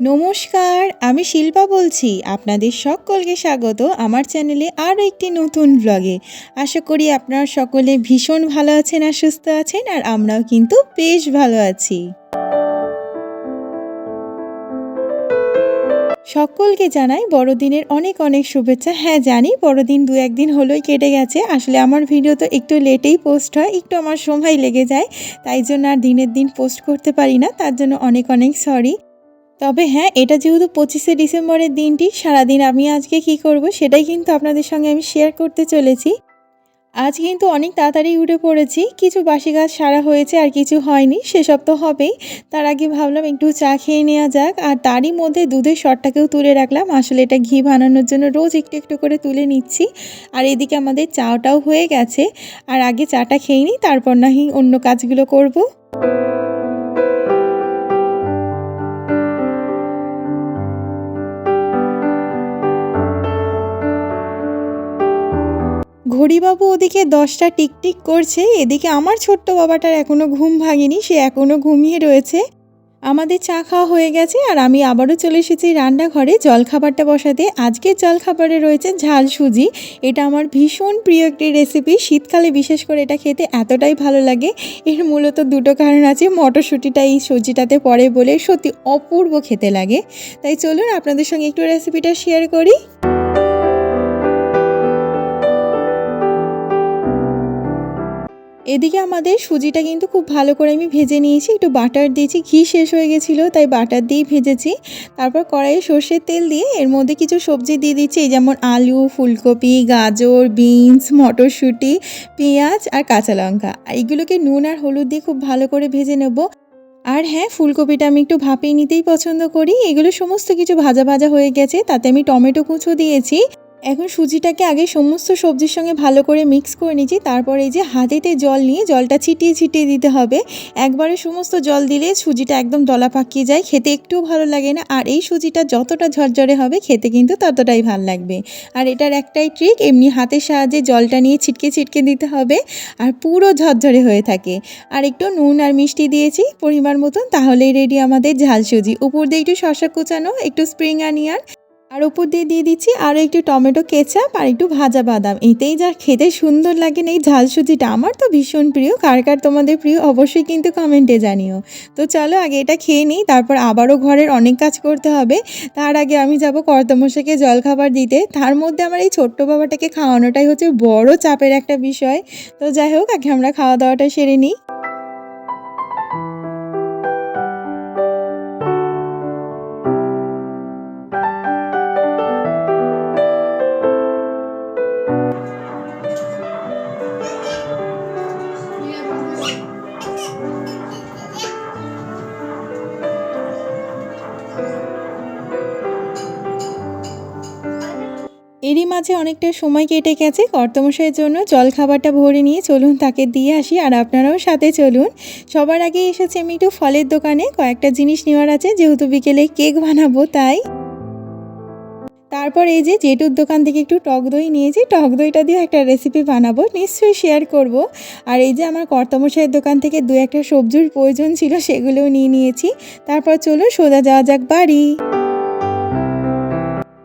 নমস্কার, আমি শিল্পা বলছি। আপনাদের সকলকে স্বাগত আমার চ্যানেলে আরও একটি নতুন ব্লগে আশা করি আপনারা সকলে ভীষণ ভালো আছেন আর সুস্থ আছেন, আর আমরাও কিন্তু বেশ ভালো আছি। সকলকে জানাই বড়দিনের অনেক অনেক শুভেচ্ছা। হ্যাঁ জানি বড়দিন দু একদিন হলোই কেটে গেছে। আসলে আমার ভিডিও তো একটু লেটেই পোস্ট হয়, একটু আমার সময় লেগে যায়, তাই জন্য আর দিনের দিন পোস্ট করতে পারি না, তার জন্য অনেক অনেক সরি তবে হ্যাঁ এটা যেহেতু পঁচিশে ডিসেম্বরের দিনটি, সারাদিন আমি আজকে কি করব সেটাই কিন্তু আপনাদের সঙ্গে আমি শেয়ার করতে চলেছি। আজ কিন্তু অনেক তাড়াতাড়ি উঠে পড়েছি, কিছু বাসি গাছ সারা হয়েছে আর কিছু হয়নি, সেসব তো হবেই। তার আগে ভাবলাম একটু চা খেয়ে নেওয়া যাক, আর তারই মধ্যে দুধের শটটাকেও তুলে রাখলাম। আসলে এটা ঘি বানানোর জন্য রোজ একটু একটু করে তুলে নিচ্ছি। আর এদিকে আমাদের চাটাও হয়ে গেছে, আর আগে চাটা খেয়ে নিই, তারপর নাহি অন্য কাজগুলো করব। ঘড়িবাবু ওদিকে দশটা টিকটিক করছে, এদিকে আমার ছোট্ট বাবাটার এখনও ঘুম ভাঙেনি, সে এখনও ঘুমিয়ে রয়েছে। আমাদের চা খাওয়া হয়ে গেছে আর আমি আবারও চলে এসেছি রান্নাঘরে। জলখাবারটা বসাতে আজকের জলখাবারে রয়েছে ঝাল সুজি। এটা আমার ভীষণ প্রিয় একটি রেসিপি শীতকালে বিশেষ করে এটা খেতে এতটাই ভালো লাগে। এর মূলত দুটো কারণ আছে। মটরশুঁটিটা এই সুজিটাতে পড়ে বলে সত্যি অপূর্ব খেতে লাগে। তাই চলুন আপনাদের সঙ্গে একটু রেসিপিটা শেয়ার করি। এদিকে আমাদের সুজিটা কিন্তু খুব ভালো করে আমি ভেজে নিয়েছি। একটু বাটার দিয়েছি, ঘি শেষ হয়ে গেছিল, তাই বাটার দিয়েই ভেজেছি। তারপর কড়াইয়ে সর্ষের তেল দিয়ে এর মধ্যে কিছু সবজি দিয়ে দিচ্ছি যেমন আলু, ফুলকপি, গাজর, বিনস, মটরশুঁটি, পেঁয়াজ আর কাঁচা লঙ্কা। এইগুলোকে নুন আর হলুদ দিয়ে খুব ভালো করে ভেজে নেব। আর হ্যাঁ ফুলকপিটা আমি একটু ভাপিয়ে নিতেই পছন্দ করি। এগুলো সমস্ত কিছু ভাজা ভাজা হয়ে গেছে, তাতে আমি টমেটো কুচো দিয়েছি। এখন সুজিটাকে আগে সমস্ত সবজির সঙ্গে ভালো করে মিক্স করে নিচ্ছি তারপর এই যে হাতেতে জল নিয়ে জলটা ছিটিয়ে ছিটিয়ে দিতে হবে। একবারে সমস্ত জল দিলে সুজিটা একদম দলা পাকিয়ে যায়। খেতে একটুও ভালো লাগে না। আর এই সুজিটা যতটা ঝরঝরে হবে, খেতে কিন্তু ততটাই ভালো লাগবে। আর এটার একটাই ট্রিক এমনি হাতের সাহায্যে জলটা নিয়ে ছিটকে ছিটকে দিতে হবে। আর পুরো ঝরঝরে হয়ে থাকে। আর একটু নুন আর মিষ্টি দিয়েছি পরিমাণ মতন। তাহলেই রেডি আমাদের ঝাল সুজি। উপর দিয়ে একটু শশা কুচানো, একটু স্প্রিং আনিয়ান আর ওপর দিয়ে দিয়ে দিচ্ছি আরও একটু টমেটো, কেচাপ আর একটু ভাজা বাদাম। এতেই যা খেতে সুন্দর লাগে এই ঝাল সুজিটা আমার তো ভীষণ প্রিয়। কার কার তোমাদের প্রিয় অবশ্যই কিন্তু কমেন্টে জানিও। তো চলো আগে এটা খেয়ে নিই, তারপর আবারও ঘরের অনেক কাজ করতে হবে। তার আগে আমি যাব কর্তমশাকে জলখাবার দিতে। তার মধ্যে আমার এই ছোট্ট বাবাটাকে খাওয়ানোটাই হচ্ছে বড় চাপের একটা বিষয়। তো যাই হোক, আগে আমরা খাওয়া দাওয়াটা সেরে নিই। এরই মাঝে অনেকটা সময় কেটে গেছে কর্তমশাইয়ের জন্য জল খাবারটা ভরে নিয়ে চলুন তাকে দিয়ে আসি আর আপনারাও সাথে চলুন। সবার আগে এসেছি আমি একটু ফলের দোকানে, কয়েকটা জিনিস নেওয়ার আছে, যেহেতু বিকেলে কেক বানাবো তাই। তারপর এই যে জেটুর দোকান থেকে একটু টক দই নিয়েছি, টক দইটা দিয়ে একটা রেসিপি বানাবো, নিশ্চয়ই শেয়ার করব। আর এই যে আমার কর্তমশাইয়ের দোকান থেকে দু একটা সবজির প্রয়োজন ছিল সেগুলোও নিয়ে নিয়েছি। তারপর চলো সোজা যাওয়া যাক বাড়ি।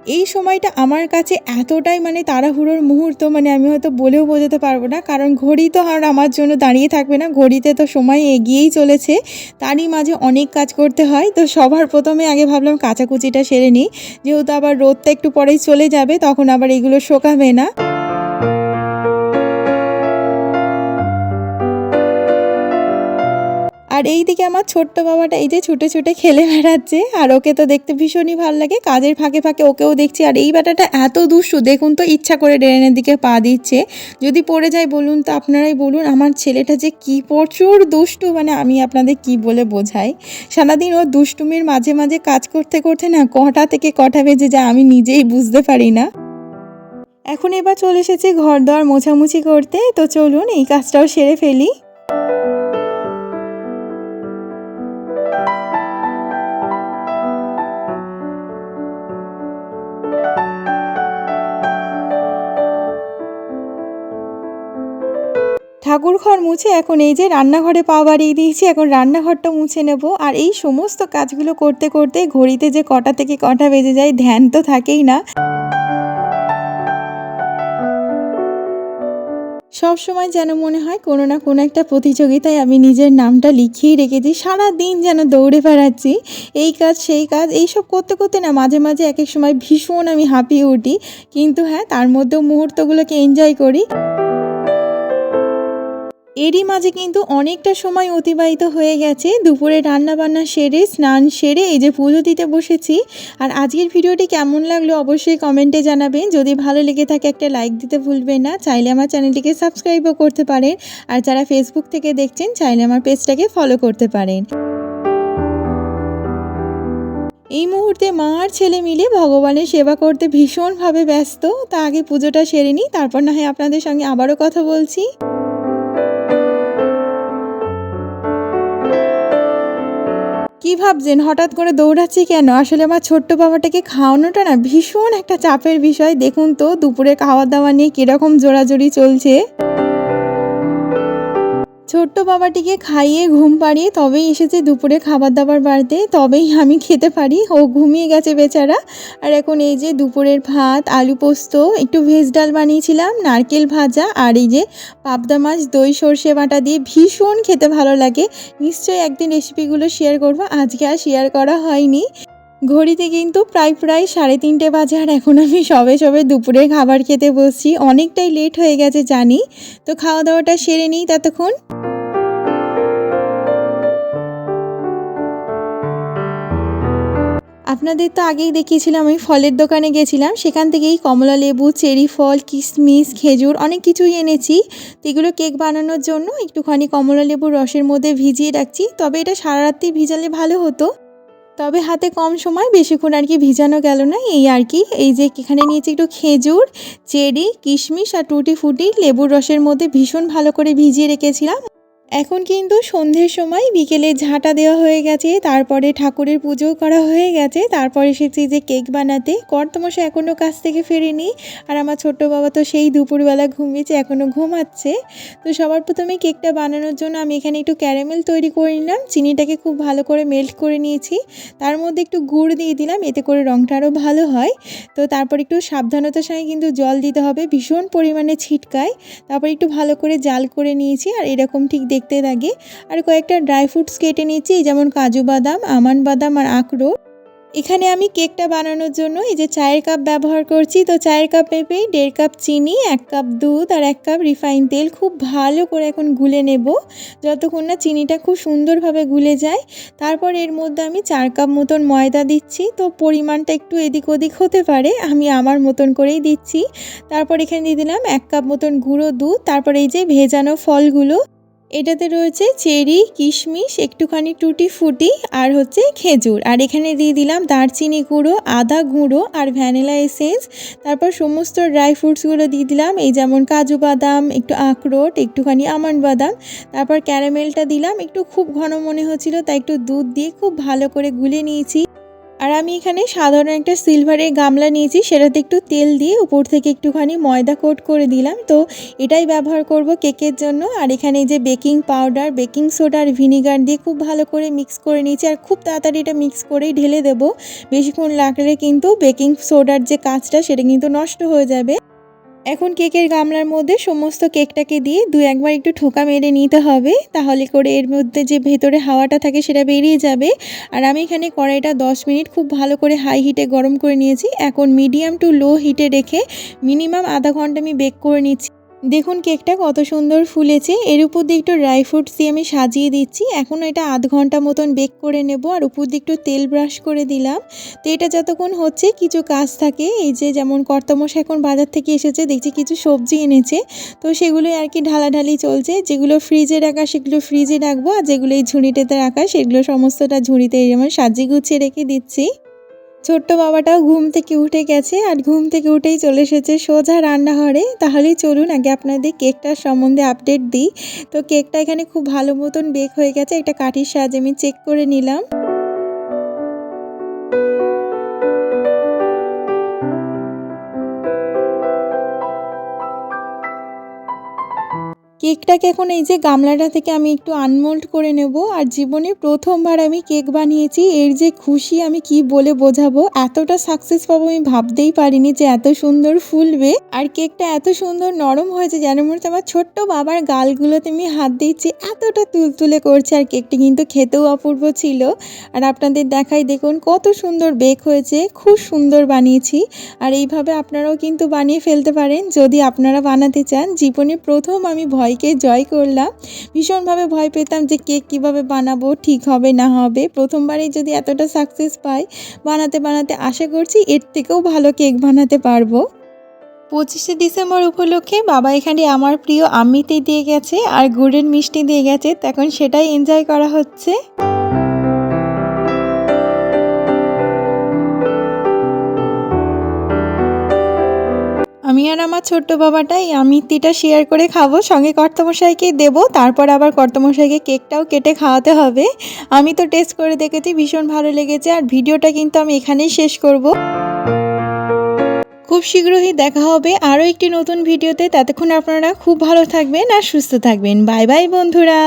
এই সময়টা আমার কাছে এতটাই মানে তাড়াহুড়োর মুহূর্ত মানে আমি হয়তো বলেও বোঝাতে পারব না। কারণ ঘড়ি তো আর আমার জন্য দাঁড়িয়ে থাকবে না। ঘড়িতে তো সময় এগিয়েই চলেছে। তারই মাঝে অনেক কাজ করতে হয়। তো সবার প্রথমে আগে ভাবলাম কাচাকুচিটা সেরে নিই। যেহেতু আবার রোদটা একটু পরেই চলে যাবে, তখন আবার এগুলো শোকাবে না। আর এই দিকে আমার ছোট্ট বাবাটা, এই যে ছুটে ছুটে খেলে বেড়াচ্ছে, আর ওকে তো দেখতে ভীষণই ভালো লাগে। কাজের ফাঁকে ফাঁকে ওকেও দেখছি, আর এই ব্যাটাটা এত দুষ্টু, দেখুন তো ইচ্ছা করে ড্রেনের দিকে পা দিচ্ছে। যদি পড়ে যায় বলুন তো আপনারাই বলুন, আমার ছেলেটা যে কি প্রচুর দুষ্টু মানে আমি আপনাদের কি বলে বোঝাই। সারাদিন ও দুষ্টুমির মাঝে মাঝে কাজ করতে করতে না কটা থেকে কটা বেজে যায়, আমি নিজেই বুঝতে পারি না। এখন এবার চলে এসেছি ঘর দর মোছামুছি করতে, তো চলুন এই কাজটাও সেরে ফেলি। ঠাকুর ঘর মুছে এখন এই যে রান্নাঘরে পা বাড়িয়ে দিয়েছি, এখন রান্নাঘরটা মুছে নেব। আর এই সমস্ত কাজগুলো করতে করতে ঘড়িতে যে কটা থেকে কটা বেজে যায়, ধ্যান তো থাকেই না। সব সময় যেন মনে হয় কোনো না কোনো একটা প্রতিযোগিতায় আমি নিজের নামটা লিখিয়ে রেখেছি সারা দিন যেন দৌড়ে বেড়াচ্ছি। এই কাজ, সেই কাজ, এইসব করতে করতে না মাঝে মাঝে এক এক সময় ভীষণ আমি হাঁপিয়ে উঠি। কিন্তু হ্যাঁ তার মধ্যেও মুহূর্তগুলোকে এনজয় করি। এরই মাঝে কিন্তু অনেকটা সময় অতিবাহিত হয়ে গেছে। দুপুরে রান্না বান্না সেরে, স্নান সেরে এই যে পুজো দিতে বসেছি। আর আজকের ভিডিওটি কেমন লাগল অবশ্যই কমেন্টে জানাবেন। যদি ভালো লেগে থাকে একটা লাইক দিতে ভুলবেন না। চাইলে আমার চ্যানেলটিকে সাবস্ক্রাইবও করতে পারেন। আর যারা ফেসবুক থেকে দেখছেন, চাইলে আমার পেজটাকে ফলো করতে পারেন। এই মুহূর্তে মা আর ছেলে মিলে ভগবানের সেবা করতে ভীষণভাবে ব্যস্ত। তা আগে পুজোটা সেরে নিই, তারপর না হয় আপনাদের সঙ্গে আবারও কথা বলছি। কি ভাবছেন? হঠাৎ করে দৌড়াচ্ছি কেন? আসলে আমার ছোট্ট বাবাটাকে খাওয়ানোটা না ভীষণ একটা চাপের বিষয়। দেখুন তো, দুপুরে খাওয়া দাওয়া নিয়ে কীরকম জোরাজোরি চলছে। ছোট্ট বাবাটিকে খাইয়ে ঘুম পাড়িয়ে তবেই এসেছে দুপুরে খাবার দাবার বাড়তে। তবেই আমি খেতে পারি। ও ঘুমিয়ে গেছে বেচারা। আর এখন এই যে দুপুরের ভাত, আলু পোস্ত, একটু ভেজ ডাল বানিয়েছিলাম, নারকেল ভাজা আর এই যে পাবদা মাছ, দই, সর্ষে বাটা দিয়ে ভীষণ খেতে ভালো লাগে। নিশ্চয়ই একদিন রেসিপিগুলো শেয়ার করব। আজকে আর শেয়ার করা হয়নি। ঘড়িতে কিন্তু প্রায় প্রায় সাড়ে তিনটে বাজে আর এখন আমি সবে সবে দুপুরে খাবার খেতে বসছি। অনেকটাই লেট হয়ে গেছে জানি। তো খাওয়া দাওয়াটা সেরে নিই ততক্ষণ। আপনাদের তো আগেই দেখিয়েছিলাম, আমি ফলের দোকানে গেছিলাম। সেখান থেকেই কমলা লেবু, চেরি ফল কিশমিশ খেজুর অনেক কিছুই এনেছি। তো এগুলো কেক বানানোর জন্য একটুখানি কমলা লেবুর রসের মধ্যে ভিজিয়ে রাখছি। তবে এটা সারা রাত্রি ভিজালে ভালো হতো। তবে হাতে কম সময়, বেশিক্ষণ আর কি ভিজানো গেল না। এই আর কি, এই যে এখানে নিয়েছি একটু খেজুর, চেরি, কিশমিশ আর টুটি ফুটি লেবুর রসের মধ্যে ভীষণ ভালো করে ভিজিয়ে রেখেছিলাম। এখন কিন্তু সন্ধ্যের সময় বিকেলে ঝাঁটা দেওয়া হয়ে গেছে, তারপরে ঠাকুরের পুজো করা হয়ে গেছে, তারপর এসেছি যে কেক বানাতে। কর্তমশা এখনও কাছ থেকে ফেরেনি, আর আমার ছোট্ট বাবা তো সেই দুপুরবেলা ঘুমিয়েছে এখনও ঘুমাচ্ছে। তো সবার প্রথমে কেকটা বানানোর জন্য আমি এখানে একটু ক্যারামেল তৈরি করে নিলাম, চিনিটাকে খুব ভালো করে মেল্ট করে নিয়েছি। তার মধ্যে একটু গুড় দিয়ে দিলাম, এতে করে রঙটা আরও ভালো হয়। তো তারপর একটু সাবধানতার সঙ্গে কিন্তু জল দিতে হবে, ভীষণ পরিমাণে ছিটকায়। তারপর একটু ভালো করে জাল করে নিয়েছি, আর এরকম ঠিক দেখতে লাগে। আর কয়েকটা ড্রাই ফ্রুটস কেটে নিয়েছি যেমন কাজু বাদাম, আমান বাদাম আর আখরোট এখানে আমি কেকটা বানানোর জন্য এই যে চায়ের কাপ ব্যবহার করছি। তো চায়ের কাপ মেপে দেড় কাপ চিনি, এক কাপ দুধ আর এক কাপ রিফাইন তেল খুব ভালো করে এখন গুলে নেব। যতক্ষণ না চিনিটা খুব সুন্দরভাবে গুলে যায়। তারপর এর মধ্যে আমি চার কাপ মতন ময়দা দিচ্ছি। তো পরিমাণটা একটু এদিক ওদিক হতে পারে, আমি আমার মতন করেই দিচ্ছি। তারপর এখানে দিয়ে দিলাম এক কাপ মতন গুঁড়ো দুধ। তারপর এই যে ভেজানো ফলগুলো এটাতে রয়েছে চেরি, কিশমিশ, একটুখানি টুটি ফুটি আর হচ্ছে খেজুর। আর এখানে দিয়ে দিলাম দারচিনি গুঁড়ো, আদা গুঁড়ো আর ভ্যানিলা এসেন্স। তারপর সমস্ত ড্রাই ফ্রুটসগুলো দিয়ে দিলাম, এই যেমন কাজু বাদাম, একটু আখরোট, একটুখানি আমন্ড বাদাম। তারপর ক্যারামেলটা দিলাম, একটু খুব ঘন মনে হচ্ছিল, তাই একটু দুধ দিয়ে খুব ভালো করে গুলে নিয়েছি। আর আমি এখানে সাধারণ একটা সিলভারের গামলা নিয়েছি, সেটাতে একটু তেল দিয়ে উপর থেকে একটুখানি ময়দা কোট করে দিলাম। তো এটাই ব্যবহার করব কেকের জন্য। আর এখানে যে বেকিং পাউডার বেকিং সোডা আর ভিনিগার দিয়ে খুব ভালো করে মিক্স করে নিয়েছি। আর খুব তাড়াতাড়ি এটা মিক্স করেই ঢেলে দেবো। বেশিক্ষণ লাগলে কিন্তু বেকিং সোডার যে কাজটা সেটা কিন্তু নষ্ট হয়ে যাবে। এখন কেকের গামলার মধ্যে সমস্ত কেকটাকে দিয়ে দু একবার একটু ঠোকা মেরে নিতে হবে, তাহলে করে এর মধ্যে যে ভেতরে হাওয়াটা থাকে সেটা বেরিয়ে যাবে। আর আমি এখানে কড়াইটা 10 মিনিট খুব ভালো করে হাই হিটে গরম করে নিয়েছি। এখন মিডিয়াম টু লো হিটে রেখে মিনিমাম আধা ঘণ্টা আমি বেক করে নিচ্ছি। দেখুন কেকটা কত সুন্দর ফুলেছে। এর উপর দিয়ে একটু ড্রাই ফ্রুটস দিয়ে আমি সাজিয়ে দিচ্ছি। এখন এটা আধ ঘণ্টা মতন বেক করে নেব আর উপর দিয়ে একটু তেল ব্রাশ করে দিলাম। তো এটা যতক্ষণ হচ্ছে কিছু কাজ থাকে। এই যে যেমন কর্তমশ এখন বাজার থেকে এসেছে, দেখছি কিছু সবজি এনেছে। তো সেগুলোই আর কি ঢালাঢালি চলছে। যেগুলো ফ্রিজে রাখা সেগুলো ফ্রিজে রাখব আর যেগুলো এই ঝুড়িটাতে রাখা সেগুলো সমস্তটা ঝুড়িতে যেমন সাজিয়ে গুছিয়ে রেখে দিচ্ছি। ছোট্ট বাবাটাও ঘুম থেকে উঠে গেছে আর ঘুম থেকে উঠেই চলে এসেছে সোজা রান্নাঘরে। তাহলেই চলুন আগে আপনাদের কেকটার সম্বন্ধে আপডেট দিই। তো কেকটা এখানে খুব ভালো মতন বেক হয়ে গেছে। একটা কাঠির সাহায্যে আমি চেক করে নিলাম। কেকটাকে এখন এই যে গামলাটা থেকে আমি একটু আনমোল্ড করে নেব আর জীবনে প্রথমবার আমি কেক বানিয়েছি, এর যে খুশি আমি কি বলে বোঝাবো? এতটা সাকসেস পাবো আমি ভাবতেই পারিনি যে এত সুন্দর ফুলবে আর কেকটা এত সুন্দর নরম হয়েছে যেন মনে হচ্ছে আমার ছোট্ট বাবার গালগুলোতে আমি হাত দিচ্ছি, এতটা তুলতুলে করছে আর কেকটি কিন্তু খেতেও অপূর্ব ছিল। আর আপনাদের দেখাই দেখুন কত সুন্দর বেক হয়েছে, খুব সুন্দর বানিয়েছি আর এইভাবে আপনারাও কিন্তু বানিয়ে ফেলতে পারেন যদি আপনারা বানাতে চান। জীবনে প্রথম আমি ভয়কে জয় করলাম। ভীষণভাবে ভয় পেতাম যে কেক কীভাবে বানাবো, ঠিক হবে না হবে। প্রথমবারেই যদি এতটা সাকসেস পাই, বানাতে বানাতে আশা করছি এর থেকেও ভালো কেক বানাতে পারব। পঁচিশে ডিসেম্বর উপলক্ষে বাবা এখানে আমার প্রিয় আমিতে দিয়ে গেছে আর গুড়ের মিষ্টি দিয়ে গেছে তখন সেটাই এনজয় করা হচ্ছে। আমার ছোট্ট বাবাটা এই আমিত্তিটা শেয়ার করে খাব, সঙ্গে কর্তমশাইকে দেবো, তারপর আবার কর্তমশাইকে কেকটাও কেটে খাওয়াতে হবে। আমি তো টেস্ট করে দেখেছি, ভীষণ ভালো লেগেছে, আর ভিডিওটা কিন্তু আমি এখানেই শেষ করব। খুব শীঘ্রই দেখা হবে আরও একটি নতুন ভিডিওতে, ততক্ষণ আপনারা খুব ভালো থাকবেন আর সুস্থ থাকবেন। বাই বাই বন্ধুরা।